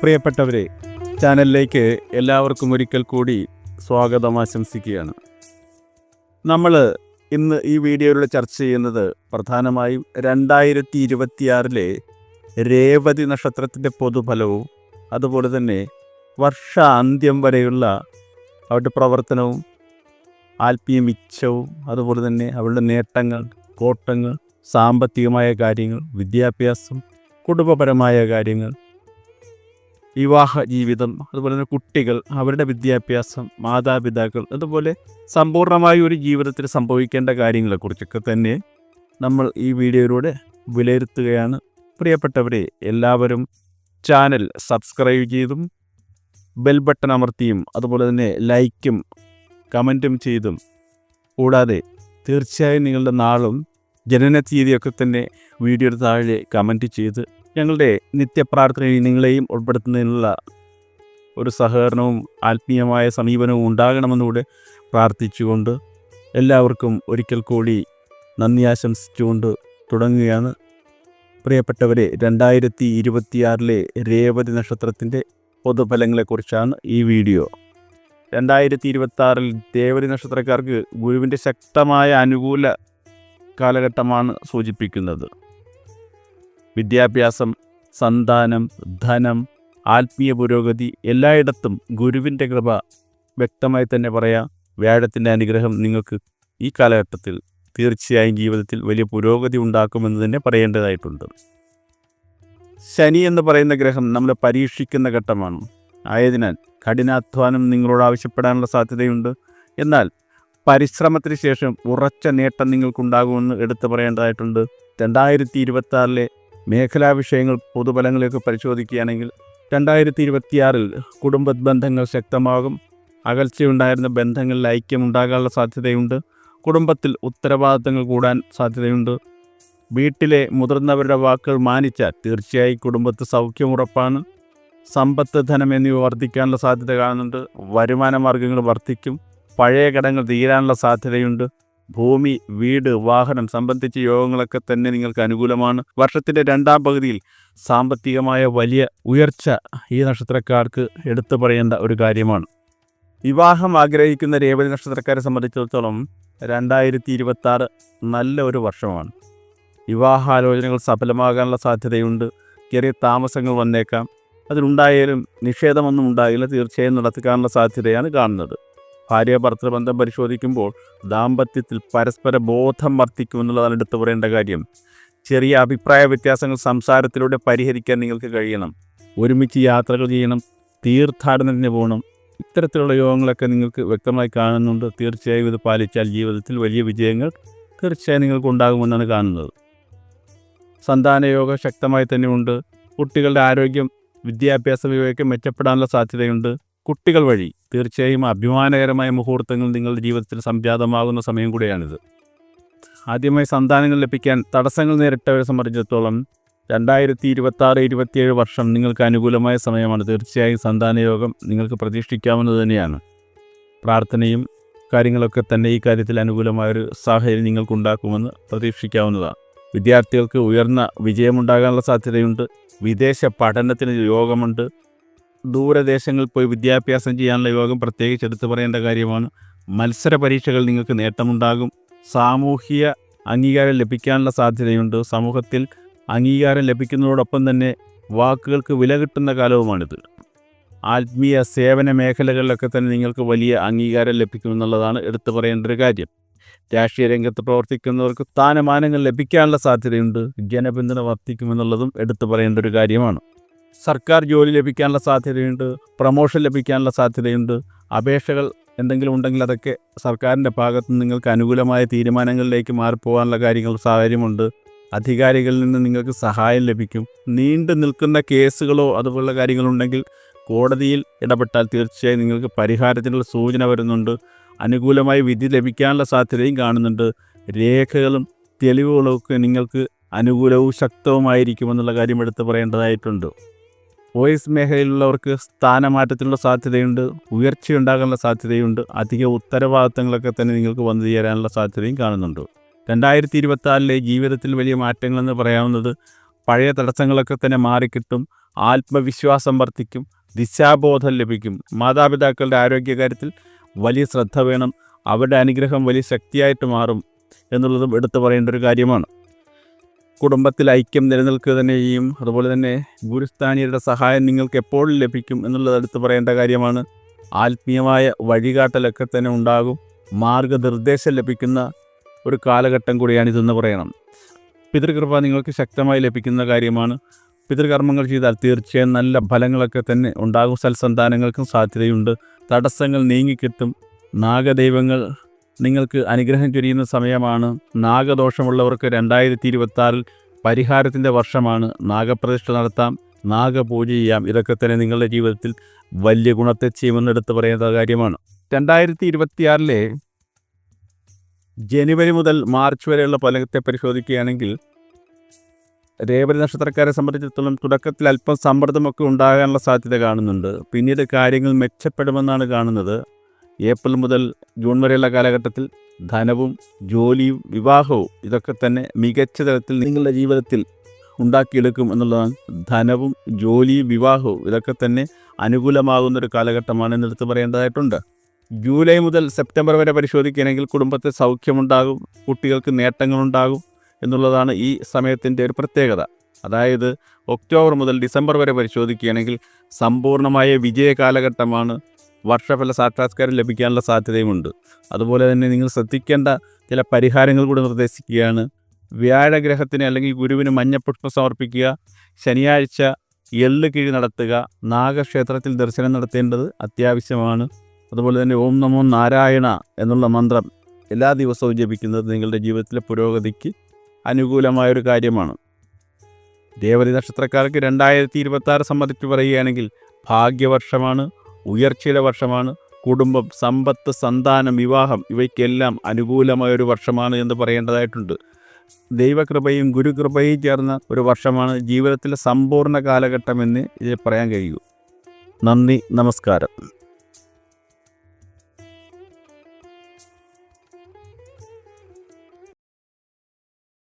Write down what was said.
പ്രിയപ്പെട്ടവരെ ചാനലിലേക്ക് എല്ലാവർക്കും ഒരിക്കൽ കൂടി സ്വാഗതം ആശംസിക്കുകയാണ്. നമ്മൾ ഇന്ന് ഈ വീഡിയോയിലൂടെ ചർച്ച ചെയ്യുന്നത് പ്രധാനമായും രണ്ടായിരത്തി ഇരുപത്തിയാറിലെ രേവതി നക്ഷത്രത്തിന്റെ പൊതുഫലവും അതുപോലെ തന്നെ വർഷാന്ത്യം വരെയുള്ള അവരുടെ പ്രവർത്തനവും ആത്മീയ മിച്ചവും അതുപോലെ തന്നെ അവരുടെ നേട്ടങ്ങൾ കോട്ടങ്ങൾ സാമ്പത്തികമായ കാര്യങ്ങൾ വിദ്യാഭ്യാസം കുടുംബപരമായ കാര്യങ്ങൾ വിവാഹ ജീവിതം അതുപോലെ തന്നെ കുട്ടികൾ അവരുടെ വിദ്യാഭ്യാസം മാതാപിതാക്കൾ അതുപോലെ സമ്പൂർണമായ ഒരു ജീവിതത്തിൽ സംഭവിക്കേണ്ട കാര്യങ്ങളെക്കുറിച്ചൊക്കെ തന്നെ നമ്മൾ ഈ വീഡിയോയിലൂടെ വിലയിരുത്തുകയാണ്. പ്രിയപ്പെട്ടവരെ എല്ലാവരും ചാനൽ സബ്സ്ക്രൈബ് ചെയ്തും ബെൽ ബട്ടൺ അമർത്തിയും അതുപോലെ തന്നെ ലൈക്കും കമന്റും ചെയ്തും. കൂടാതെ തീർച്ചയായും നിങ്ങളുടെ നാളും ജനന തീയതിയൊക്കെ തന്നെ വീഡിയോയുടെ താഴെ കമന്റ് ചെയ്ത് ഞങ്ങളുടെ നിത്യപ്രാർത്ഥനയിൽ നിങ്ങളെയും ഉൾപ്പെടുത്തുന്നതിനുള്ള ഒരു സഹകരണവും ആത്മീയമായ സമീപനവും ഉണ്ടാകണമെന്നുകൂടെ പ്രാർത്ഥിച്ചുകൊണ്ട് എല്ലാവർക്കും ഒരിക്കൽ കൂടി നന്ദി ആശംസിച്ചുകൊണ്ട് തുടങ്ങുകയാണ്. പ്രിയപ്പെട്ടവരെ രണ്ടായിരത്തി ഇരുപത്തിയാറിലെ രേവതി നക്ഷത്രത്തിന്റെ പൊതുഫലങ്ങളെക്കുറിച്ചാണ് ഈ വീഡിയോ. രണ്ടായിരത്തി ഇരുപത്തി ആറിൽ രേവതി നക്ഷത്രക്കാർക്ക് ഗുരുവിന്റെ ശക്തമായ അനുകൂല കാലഘട്ടമാണ് സൂചിപ്പിക്കുന്നത്. വിദ്യാഭ്യാസം സന്താനം ധനം ആത്മീയ പുരോഗതി എല്ലായിടത്തും ഗുരുവിന്റെ കൃപ വ്യക്തമായി തന്നെ പറയാം. വ്യാഴത്തിന്റെ അനുഗ്രഹം നിങ്ങൾക്ക് ഈ കാലഘട്ടത്തിൽ തീർച്ചയായും ജീവിതത്തിൽ വലിയ പുരോഗതി ഉണ്ടാക്കുമെന്ന് തന്നെ പറയേണ്ടതായിട്ടുണ്ട്. ശനി എന്ന് പറയുന്ന ഗ്രഹം നമ്മളെ പരീക്ഷിക്കുന്ന ഘട്ടമാണ്. ആയതിനാൽ കഠിനാധ്വാനം നിങ്ങളോട് ആവശ്യപ്പെടാനുള്ള സാധ്യതയുണ്ട്. എന്നാൽ പരിശ്രമത്തിന് ശേഷം ഉറച്ച നേട്ടം നിങ്ങൾക്കുണ്ടാകുമെന്ന് എടുത്തു പറയേണ്ടതായിട്ടുണ്ട്. രണ്ടായിരത്തി ഇരുപത്തി ആറിലെ മേഖലാ വിഷയങ്ങൾ പൊതുബലങ്ങളെയൊക്കെ പരിശോധിക്കുകയാണെങ്കിൽ രണ്ടായിരത്തി ഇരുപത്തിയാറിൽ കുടുംബ ബന്ധങ്ങൾ ശക്തമാകും. അകൽച്ചയുണ്ടായിരുന്ന ബന്ധങ്ങളിൽ ഐക്യമുണ്ടാകാനുള്ള സാധ്യതയുണ്ട്. കുടുംബത്തിൽ ഉത്തരവാദിത്തങ്ങൾ കൂടാൻ സാധ്യതയുണ്ട്. വീട്ടിലെ മുതിർന്നവരുടെ വാക്കുകൾ മാനിച്ചാൽ തീർച്ചയായും കുടുംബത്ത് സൗഖ്യം ഉറപ്പാണ്. സമ്പത്ത് ധനം എന്നിവ വർദ്ധിക്കാനുള്ള സാധ്യത കാണുന്നുണ്ട്. വരുമാന മാർഗങ്ങൾ വർദ്ധിക്കും. പഴയ കടങ്ങൾ തീരാനുള്ള സാധ്യതയുണ്ട്. ഭൂമി വീട് വാഹനം സംബന്ധിച്ച യോഗങ്ങളൊക്കെ തന്നെ നിങ്ങൾക്ക് അനുകൂലമാണ്. വർഷത്തിന്റെ രണ്ടാം പകുതിയിൽ സാമ്പത്തികമായ വലിയ ഉയർച്ച ഈ നക്ഷത്രക്കാർക്ക് എടുത്തു പറയേണ്ട ഒരു കാര്യമാണ്. വിവാഹം ആഗ്രഹിക്കുന്ന രേവതി നക്ഷത്രക്കാരെ സംബന്ധിച്ചിടത്തോളം രണ്ടായിരത്തി ഇരുപത്തി ആറ് നല്ല ഒരു വർഷമാണ്. വിവാഹാലോചനകൾ സഫലമാകാനുള്ള സാധ്യതയുണ്ട്. ചെറിയ താമസങ്ങൾ വന്നേക്കാം. അതിലുണ്ടായാലും നിഷേധമൊന്നും ഉണ്ടാകില്ല. തീർച്ചയായും നടത്തിക്കാനുള്ള സാധ്യതയാണ് കാണുന്നത്. ഭാര്യ ഭർത്തൃബന്ധം പരിശോധിക്കുമ്പോൾ ദാമ്പത്യത്തിൽ പരസ്പര ബോധം വർദ്ധിക്കുമെന്നുള്ളതാണ് എടുത്തു പറയേണ്ട കാര്യം. ചെറിയ അഭിപ്രായ വ്യത്യാസങ്ങൾ സംസാരത്തിലൂടെ പരിഹരിക്കാൻ നിങ്ങൾക്ക് കഴിയണം. ഒരുമിച്ച് യാത്രകൾ ചെയ്യണം. തീർത്ഥാടനത്തിന് പോകണം. ഇത്തരത്തിലുള്ള യോഗങ്ങളൊക്കെ നിങ്ങൾക്ക് വ്യക്തമായി കാണുന്നുണ്ട്. തീർച്ചയായും ഇത് പാലിച്ചാൽ ജീവിതത്തിൽ വലിയ വിജയങ്ങൾ തീർച്ചയായും നിങ്ങൾക്ക് ഉണ്ടാകുമെന്നാണ് കാണുന്നത്. സന്താനയോഗം ശക്തമായി തന്നെ ഉണ്ട് കുട്ടികളുടെ ആരോഗ്യം വിദ്യാഭ്യാസ ഇവയൊക്കെ മെച്ചപ്പെടാനുള്ള സാധ്യതയുണ്ട്. കുട്ടികൾ വഴി തീർച്ചയായും അഭിമാനകരമായ മുഹൂർത്തങ്ങൾ നിങ്ങളുടെ ജീവിതത്തിൽ സംജാതമാകുന്ന സമയം കൂടിയാണിത്. ആദ്യമായി സന്താനങ്ങൾ ലഭിക്കാൻ തടസ്സങ്ങൾ നേരിട്ടവരെ സംബന്ധിച്ചിടത്തോളം രണ്ടായിരത്തി ഇരുപത്തി ആറ് ഇരുപത്തിയേഴ് വർഷം നിങ്ങൾക്ക് അനുകൂലമായ സമയമാണ്. തീർച്ചയായും സന്താനയോഗം നിങ്ങൾക്ക് പ്രതീക്ഷിക്കാവുന്നത് തന്നെയാണ്. പ്രാർത്ഥനയും കാര്യങ്ങളൊക്കെ തന്നെ ഈ കാര്യത്തിൽ അനുകൂലമായൊരു സാഹചര്യം നിങ്ങൾക്കുണ്ടാക്കുമെന്ന് പ്രതീക്ഷിക്കാവുന്നതാണ്. വിദ്യാർത്ഥികൾക്ക് ഉയർന്ന വിജയമുണ്ടാകാനുള്ള സാധ്യതയുണ്ട്. വിദേശ പഠനത്തിന് യോഗമുണ്ട്. ദൂരദേശങ്ങളിൽ പോയി വിദ്യാഭ്യാസം ചെയ്യാനുള്ള യോഗം പ്രത്യേകിച്ച് എടുത്തു പറയേണ്ട കാര്യമാണ്. മത്സര പരീക്ഷകൾ നിങ്ങൾക്ക് നേട്ടമുണ്ടാകും. സാമൂഹിക അംഗീകാരം ലഭിക്കാനുള്ള സാധ്യതയുണ്ട്. സമൂഹത്തിൽ അംഗീകാരം ലഭിക്കുന്നതോടൊപ്പം തന്നെ വാക്കുകൾക്ക് വില കിട്ടുന്ന കാലവുമാണിത്. ആത്മീയ സേവന മേഖലകളിലൊക്കെ തന്നെ നിങ്ങൾക്ക് വലിയ അംഗീകാരം ലഭിക്കുമെന്നുള്ളതാണ് എടുത്തു പറയേണ്ട ഒരു കാര്യം. രാഷ്ട്രീയ രംഗത്ത് പ്രവർത്തിക്കുന്നവർക്ക് സ്ഥാനമാനങ്ങൾ ലഭിക്കാനുള്ള സാധ്യതയുണ്ട്. ജനപിന്തുണ വർദ്ധിക്കുമെന്നുള്ളതും എടുത്തു പറയേണ്ട ഒരു കാര്യമാണ്. സർക്കാർ ജോലി ലഭിക്കാനുള്ള സാധ്യതയുണ്ട് പ്രമോഷൻ ലഭിക്കാനുള്ള സാധ്യതയുണ്ട് അപേക്ഷകൾ എന്തെങ്കിലും ഉണ്ടെങ്കിൽ അതൊക്കെ സർക്കാരിന്റെ ഭാഗത്ത് നിങ്ങൾക്ക് അനുകൂലമായ തീരുമാനങ്ങളിലേക്ക് മാറിപ്പോകാനുള്ള കാര്യങ്ങൾ സാഹചര്യമുണ്ട്. അധികാരികളിൽ നിന്ന് നിങ്ങൾക്ക് സഹായം ലഭിക്കും. നീണ്ടു നിൽക്കുന്ന കേസുകളോ അതുപോലുള്ള കാര്യങ്ങളുണ്ടെങ്കിൽ കോടതിയിൽ ഇടപെട്ടാൽ തീർച്ചയായും നിങ്ങൾക്ക് പരിഹാരത്തിനുള്ള സൂചന വരുന്നുണ്ട്. അനുകൂലമായി വിധി ലഭിക്കാനുള്ള സാധ്യതയും കാണുന്നുണ്ട്. രേഖകളും തെളിവുകളും ഒക്കെ നിങ്ങൾക്ക് അനുകൂലവും ശക്തവുമായിരിക്കുമെന്നുള്ള കാര്യം എടുത്ത് പറയേണ്ടതായിട്ടുണ്ട്. വോയിസ് മേഖലയിലുള്ളവർക്ക് സ്ഥാനമാറ്റത്തിനുള്ള സാധ്യതയുണ്ട് ഉയർച്ചയുണ്ടാകാനുള്ള സാധ്യതയുണ്ട് അധിക ഉത്തരവാദിത്തങ്ങളൊക്കെ തന്നെ നിങ്ങൾക്ക് വന്നു ചേരാനുള്ള സാധ്യതയും കാണുന്നുണ്ട്. രണ്ടായിരത്തി ഇരുപത്തിനാലിലെ ജീവിതത്തിൽ വലിയ മാറ്റങ്ങളെന്ന് പറയാവുന്നത് പഴയ തടസ്സങ്ങളൊക്കെ തന്നെ മാറിക്കിട്ടും ആത്മവിശ്വാസം വർദ്ധിക്കും ദിശാബോധം ലഭിക്കും. മാതാപിതാക്കളുടെ ആരോഗ്യകാര്യത്തിൽ വലിയ ശ്രദ്ധ വേണം അവരുടെ അനുഗ്രഹം വലിയ ശക്തിയായിട്ട് മാറും എന്നുള്ളതും എടുത്തു പറയേണ്ട ഒരു കാര്യമാണ്. കുടുംബത്തിൽ ഐക്യം നിലനിൽക്കുക തന്നെ ചെയ്യും അതുപോലെ തന്നെ ഗുരുസ്ഥാനീയരുടെ സഹായം നിങ്ങൾക്ക് എപ്പോഴും ലഭിക്കും എന്നുള്ളത് എടുത്തു പറയേണ്ട കാര്യമാണ്. ആത്മീയമായ വഴികാട്ടലൊക്കെ തന്നെ ഉണ്ടാകും. മാർഗനിർദ്ദേശം ലഭിക്കുന്ന ഒരു കാലഘട്ടം കൂടിയാണ് കൂടിയാണിതെന്ന് പറയണം. പിതൃകൃപ നിങ്ങൾക്ക് ശക്തമായി ലഭിക്കുന്ന കാര്യമാണ്. പിതൃകർമ്മങ്ങൾ ചെയ്താൽ തീർച്ചയായും നല്ല ഫലങ്ങളൊക്കെ തന്നെ ഉണ്ടാകും. സൽസന്താനങ്ങൾക്കും സാധ്യതയുണ്ട്. തടസ്സങ്ങൾ നീങ്ങിക്കിട്ടും. നാഗദൈവങ്ങൾ നിങ്ങൾക്ക് അനുഗ്രഹം ചൊരിയുന്ന സമയമാണ്. നാഗദോഷമുള്ളവർക്ക് രണ്ടായിരത്തി ഇരുപത്തി പരിഹാരത്തിന്റെ വർഷമാണ്. നാഗപ്രതിഷ്ഠ നടത്താം. നാഗപൂജ ചെയ്യാം. ഇതൊക്കെ തന്നെ നിങ്ങളുടെ ജീവിതത്തിൽ വലിയ ഗുണത്തെ ചെയ്യുമെന്ന് എടുത്തു പറയുന്ന കാര്യമാണ്. രണ്ടായിരത്തി ഇരുപത്തിയാറിലെ ജനുവരി മുതൽ മാർച്ച് വരെയുള്ള ഫലത്തെ പരിശോധിക്കുകയാണെങ്കിൽ രേവതി നക്ഷത്രക്കാരെ സംബന്ധിച്ചിടത്തോളം തുടക്കത്തിൽ അല്പം സമ്മർദ്ദമൊക്കെ ഉണ്ടാകാനുള്ള സാധ്യത കാണുന്നുണ്ട്. പിന്നീട് കാര്യങ്ങൾ മെച്ചപ്പെടുമെന്നാണ് കാണുന്നത്. ഏപ്രിൽ മുതൽ ജൂൺ വരെയുള്ള കാലഘട്ടത്തിൽ ധനവും ജോലിയും വിവാഹവും ഇതൊക്കെ തന്നെ മികച്ച തരത്തിൽ നിങ്ങളുടെ ജീവിതത്തിൽ ഉണ്ടാക്കിയെടുക്കും എന്നുള്ളതാണ്. ധനവും ജോലിയും വിവാഹവും ഇതൊക്കെ തന്നെ അനുകൂലമാകുന്ന ഒരു കാലഘട്ടമാണ് എന്നെടുത്ത് പറയേണ്ടതായിട്ടുണ്ട്. ജൂലൈ മുതൽ സെപ്റ്റംബർ വരെ പരിശോധിക്കുകയാണെങ്കിൽ കുടുംബത്തെ സൗഖ്യമുണ്ടാകും കുട്ടികൾക്ക് നേട്ടങ്ങളുണ്ടാകും എന്നുള്ളതാണ് ഈ സമയത്തിന്റെ ഒരു പ്രത്യേകത. അതായത് ഒക്ടോബർ മുതൽ ഡിസംബർ വരെ പരിശോധിക്കുകയാണെങ്കിൽ സമ്പൂർണമായ വിജയ കാലഘട്ടമാണ് വർഷഫല സാക്ഷാത്കാരം ലഭിക്കാനുള്ള സാധ്യതയുമുണ്ട്. അതുപോലെ തന്നെ നിങ്ങൾ ശ്രദ്ധിക്കേണ്ട ചില പരിഹാരങ്ങൾ കൂടി നിർദ്ദേശിക്കുകയാണ്. വ്യാഴഗ്രഹത്തിന് അല്ലെങ്കിൽ ഗുരുവിന് മഞ്ഞപ്പുഷ്പം സമർപ്പിക്കുക ശനിയാഴ്ച എള്ള് കിഴി നടത്തുക നാഗക്ഷേത്രത്തിൽ ദർശനം നടത്തേണ്ടത് അത്യാവശ്യമാണ്. അതുപോലെ തന്നെ ഓം നമോ നാരായണ എന്നുള്ള മന്ത്രം എല്ലാ ദിവസവും ജപിക്കുന്നത് നിങ്ങളുടെ ജീവിതത്തിലെ പുരോഗതിക്ക് അനുകൂലമായൊരു കാര്യമാണ്. ദേവതി നക്ഷത്രക്കാർക്ക് രണ്ടായിരത്തി ഇരുപത്തി ആറ് സംബന്ധിച്ച് പറയുകയാണെങ്കിൽ ഭാഗ്യവർഷമാണ്. ഉയർച്ചയുടെ വർഷമാണ്. കുടുംബം സമ്പത്ത് സന്താനം വിവാഹം ഇവയ്ക്കെല്ലാം അനുകൂലമായ ഒരു വർഷമാണ് എന്ന് പറയേണ്ടതായിട്ടുണ്ട്. ദൈവകൃപയും ഗുരുകൃപയും ചേർന്ന ഒരു വർഷമാണ് ജീവിതത്തിലെ സമ്പൂർണ കാലഘട്ടമെന്ന് ഇത് പറയാൻ കഴിയൂ. നന്ദി നമസ്കാരം.